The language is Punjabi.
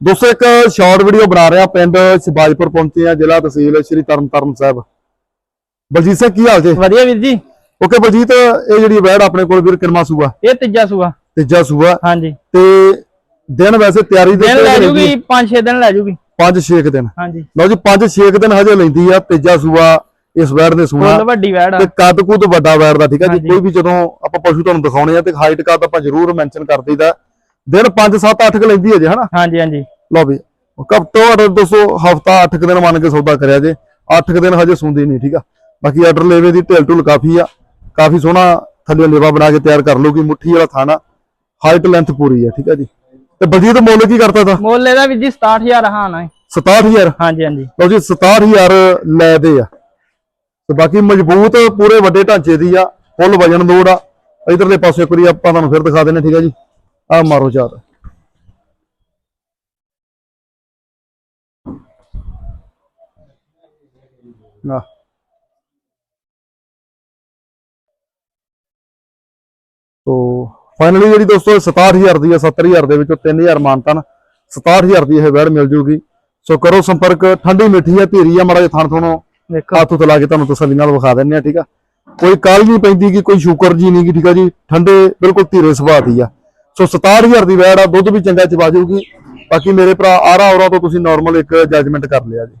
ਦੋਸਤੋ ਇੱਕ ਸ਼ਾਰਟ ਵੀਡੀਓ ਬਣਾ ਰਿਹਾ ਪਿੰਡ ਸ਼ਿਵਾਜਪੁਰ ਪਹੁੰਚੇ ਆ ਜ਼ਿਲ੍ਹਾ ਤਹਿਸੀਲ ਸ਼੍ਰੀ ਤਰਨਤਾਰਨ ਸਾਹਿਬ। ਬਲਜੀਤ ਸਿੰਘ ਕੀ ਹਾਲ ਜੇ? ਵਧੀਆ ਵੀਰ ਜੀ। ਓਕੇ ਬਲਜੀਤ ਇਹ ਜਿਹੜੀ ਵੈੜ ਆਪਣੇ ਕੋਲ ਵੀਰ ਕਿਰਮਾ ਸੂਆ? ਇਹ ਤੀਜਾ ਸੂਆ। ਤੀਜਾ ਸੂਆ। ਹਾਂਜੀ। ਤੇ ਦਿਨ ਵੈਸੇ ਤਿਆਰੀ ਦੇ ਦਿਨ ਲੈ ਜੂਗੀ 5-6 ਦਿਨ ਲੈ ਜੂਗੀ। 5-6 ਦਿਨ। ਹਾਂਜੀ। ਲਓ ਜੀ 5-6 ਦਿਨ ਹਜੇ ਲੈਂਦੀ ਆ ਤੀਜਾ ਸੂਆ ਇਸ ਵੈੜ ਦੇ ਸੂਣਾ। ਫੁੱਲ ਵੱਡੀ ਵੈੜ ਆ। ਤੇ ਕੱਦ ਕੁੱਦ ਵੱਡਾ ਵੈੜ ਦਾ ਠੀਕ ਹੈ ਜੀ। ਕੋਈ ਵੀ ਜਦੋਂ ਆਪਾਂ ਪਸ਼ੂ ਤੁਹਾਨੂੰ ਦਿਖਾਉਣੇ ਆ ਤੇ ਹਾਈਟ ਕੱਦ ਆਪਾਂ ਜ਼ਰੂਰ ਮੈਂਸ਼ਨ ਕਰ ਦਈਦਾ। ਦਿਨ 5 7 8 ਕ ਲੈਂਦੀ ਹੈ ਜੇ ਹਨਾ? ਹਾਂਜੀ ਹਾਂਜੀ। ਲਓ ਵੀ ਕਪਟੋ ਆਰਡਰ ਦੋਸਤੋ ਹਫਤਾ 8 ਦਿਨ ਮੰਨ ਕੇ ਸੌਦਾ ਕਰਿਆ ਜੇ। 8 ਦਿਨ ਹਜੇ ਸੁੰਦੀ ਨਹੀਂ ਠੀਕ ਆ? ਬਾਕੀ ਆਰਡਰ ਲੈਵੇ ਦੀ ਢਿਲ ਢੁਲ ਕਾਫੀ ਆ। ਕਾਫੀ ਸੋਹਣਾ ਥੱਲੇ ਲੇਵਾ ਬਣਾ ਕੇ ਤਿਆਰ ਕਰ ਲਊਗੀ ਮੁੱਠੀ ਵਾਲਾ ਥਾਣਾ। ਹਾਈਟ ਲੈਂਥ ਪੂਰੀ ਆ ਠੀਕ ਆ ਜੀ? ਤੇ ਬਲਜੀਤ ਮੁੱਲ ਕੀ ਕਰਤਾ ਤਾ? ਮੁੱਲ ਇਹਦਾ ਵੀਰ ਜੀ 67000 ਹਾਂ ਨਾ 67000 ਹਾਂਜੀ ਹਾਂਜੀ। ਲਓ ਜੀ 67000 ਲੈ ਦੇ ਆ। ਤੇ ਬਾਕੀ ਮਜ਼ਬੂਤ ਪੂਰੇ ਵੱਡੇ ਢਾਂਚੇ ਦੀ ਆ ਫੁੱਲ ਵਜਨ ਲੋੜ ਆ। ਇਧਰਲੇ ਪਾਸੇ ਇੱਕ ਵਾਰੀ ਆਪਾਂ ਤੁਹਾਨੂੰ ਫਿਰ ਦਿਖਾ ਦਿੰਨੇ ਠੀਕ ਆ ਜੀ? ਆ ਮਾਰੋ ਚਾਰ ਨਾ। ਤੋ ਫਾਈਨਲੀ ਜਿਹੜੀ ਦੋਸਤੋ 67000 ਦੀ ਆ 70000 ਦੇ ਵਿੱਚੋਂ 3000 ਮਾਨਤਨ 67000 ਦੀ ਇਹ ਵੈੜ ਮਿਲ ਜੂਗੀ। ਸੋ ਕਰੋ ਸੰਪਰਕ ਠੰਡੀ ਮਿੱਠੀ ਆ ਧੀਰੀ ਆ ਮਾੜਾ ਜਿਹਾ ਥਣ ਥਣੋਂ। ਹੱਥ ਉੱਤੇ ਲਾ ਕੇ ਤੁਹਾਨੂੰ ਤਸੱਲੀ ਨਾਲ ਵਿਖਾ ਦਿੰਨੇ ਆ ਠੀਕ ਆ? ਕੋਈ ਕਾਲ ਨਹੀਂ ਪੈਂਦੀ ਕਿ ਕੋਈ ਸ਼ੂਕਰ ਜੀ ਨਹੀਂ ਗੀ ਠੀਕ ਆ ਜੀ? ਠੰਡੇ ਬਿਲਕੁਲ ਧੀਰੇ ਸੁਭਾਅ ਦੀ ਆ। ਸੋ 67000 ਦੀ ਵੈੜ ਆ, ਦੁੱਧ ਵੀ ਚੰਗਾ ਚਵਾ ਜਾਊਗੀ ਬਾਕੀ ਮੇਰੇ ਭਰਾ ਆਰਾ ਔਰਾ ਤੋਂ ਤੁਸੀਂ ਨਾਰਮਲ ਇੱਕ ਜੱਜਮੈਂਟ ਕਰ ਲਿਆ ਜੀ।